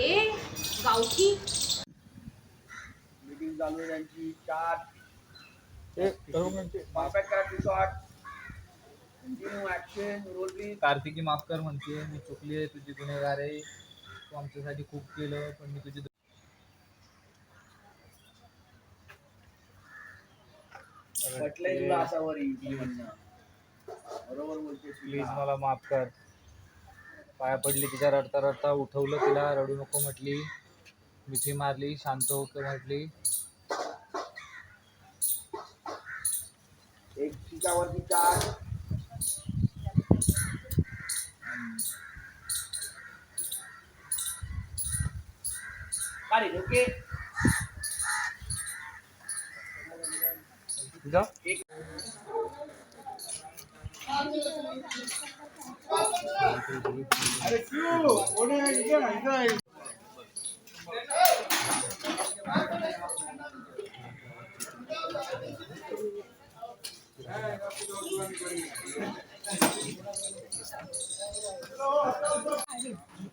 ए गावठी मीटिंग चालू आहे त्यांची चार परफेक्ट शॉट कार्तिकी माफ कर म्हणते मी चुकली आहे तुझी गुन्हेगार आहे. तू आमच्यासाठी खूप केलं पण मी तुझी पटलंय तुला असा म्हणणं. बरोबर बोलते प्लीज मला माफ कर. पाया पडली तिच्या रडता रडता उठवलं तिला रडू नको म्हटली. मिठी मारली शांत होके म्हटली. एक चार. अरे ओके अरे क्यू कोणी इकडे ना इकडे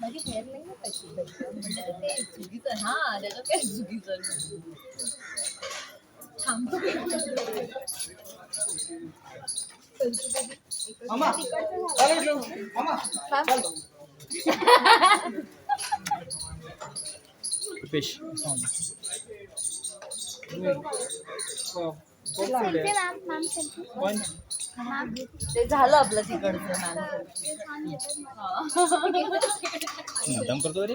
माझी हेअर नाही ना तशी म्हणजे ते चुकीचं हा त्याचं काय चुकीचं थांबतो फिश ते झालं आपलं तिकडचं मॅम करतो रे.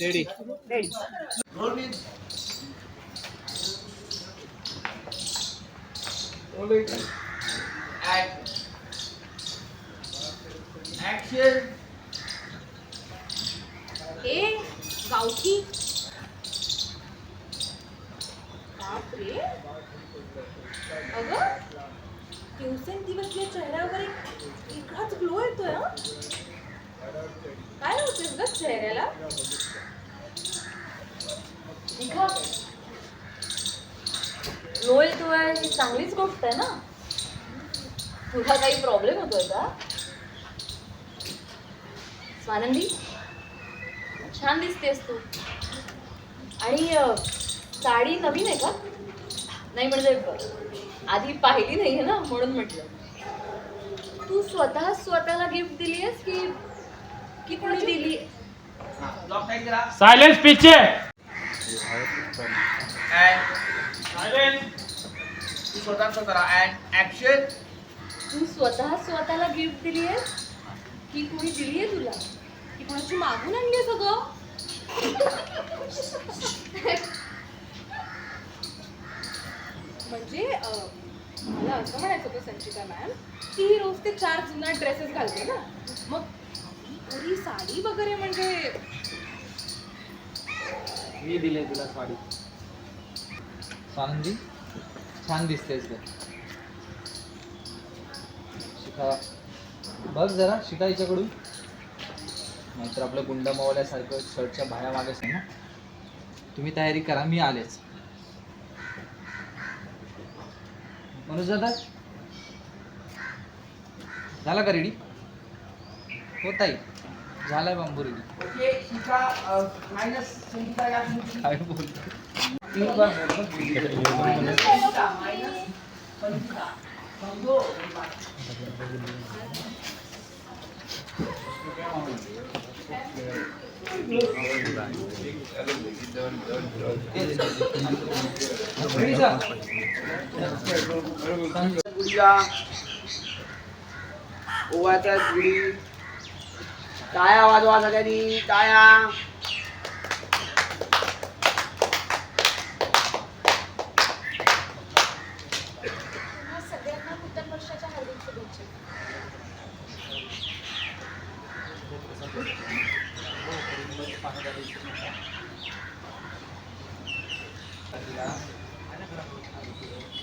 रेडी रोल प्लीज ऍक्शन ए गावठी. बापरे. अगं दिवसेंदिवस या चेहऱ्यावर एक वेगळाच ग्लो येतोय हा? काय होतेस ग चेहऱ्याला? ग्लो येतोय ही चांगलीच गोष्ट आहे ना? तुला काही प्रॉब्लेम होतोय का? स्वानंदी? छान दिसतेस तू. आणि साडी नवीन आहे का? नाही म्हणजे आधी पाहिली नाहीये ना म्हणून म्हटलं. तू स्वतः स्वतःला गिफ्ट दिली आहेस की की कोणी दिली? सायलेन्स पीछे! अँड तू स्वतः करा. अँड ऍक्शन तू स्वतः स्वतःला गिफ्ट दिली आहेस की कोणी दिली आहे तुला? ती कोणाची मागून आणली सगळं. म्हणजे मला असं म्हणायचं होतं संचिता मॅम की रोज ते चार जुना ड्रेसेस घालते ना. मग पुरी साडी वगैरे म्हणजे मी दिले तुला साडी. स्वानंदी छान दिसतेस ग शिका बघ जरा शिका हिच्याकडून. नाहीतर आपलं गुंड मावल्यासारखं शर्टच्या बाया मागेच ना तुम्ही तयारी करा मी आलेच. मनोज दादा? झाला का रेडी हो ताई. झालाय बांबू रेडी काय बोलतो तीन ओवाच्या गुडी. टाया वाजवा सगळ्यांनी टाया Thank you.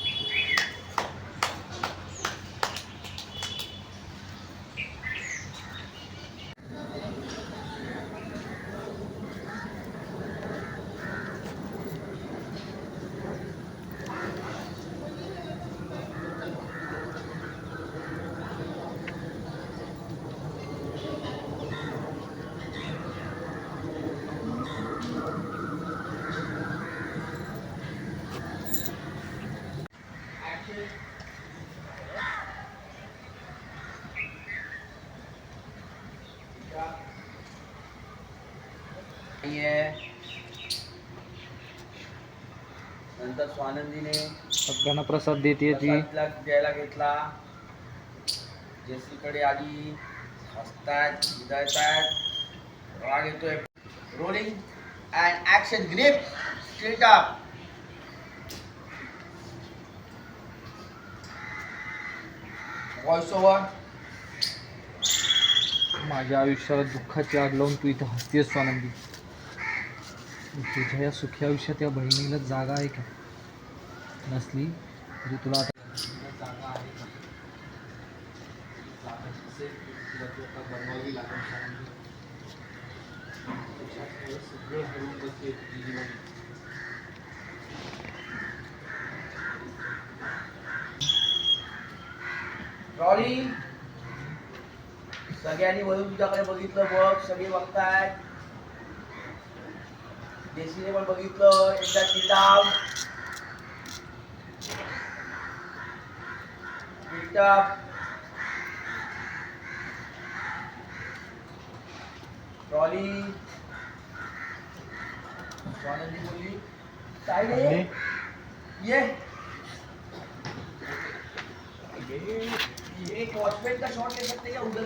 नंतर स्वानंदीने सगळ्यांना प्रसाद देते ती. द्यायला घेतला. जेसीकडे आली. हसतायत विधायतायत राग येतोय. Rolling and action grip straight up voice over माझ्या आयुष्याला दुःखाची आग लावून तू इथं हसतेस स्वानंदी. तुझ्या या सुखी आयुष्यात या बहिणीला जागा आहे का? नसली तरी तुला आता जागा आहे का? जागा नसेल तुला बनवावी लागेल रॉली सगळ्यांनी वरून तुझ्याकडे बघितलं बघ सगळे बघतायत. जेसीने पण बघितलं एकदा चिल्डाव ट्रॉली स्वानंदी बोलली काय रे ये ये एक वॉचमैन का शॉट ले सकते हैं उधर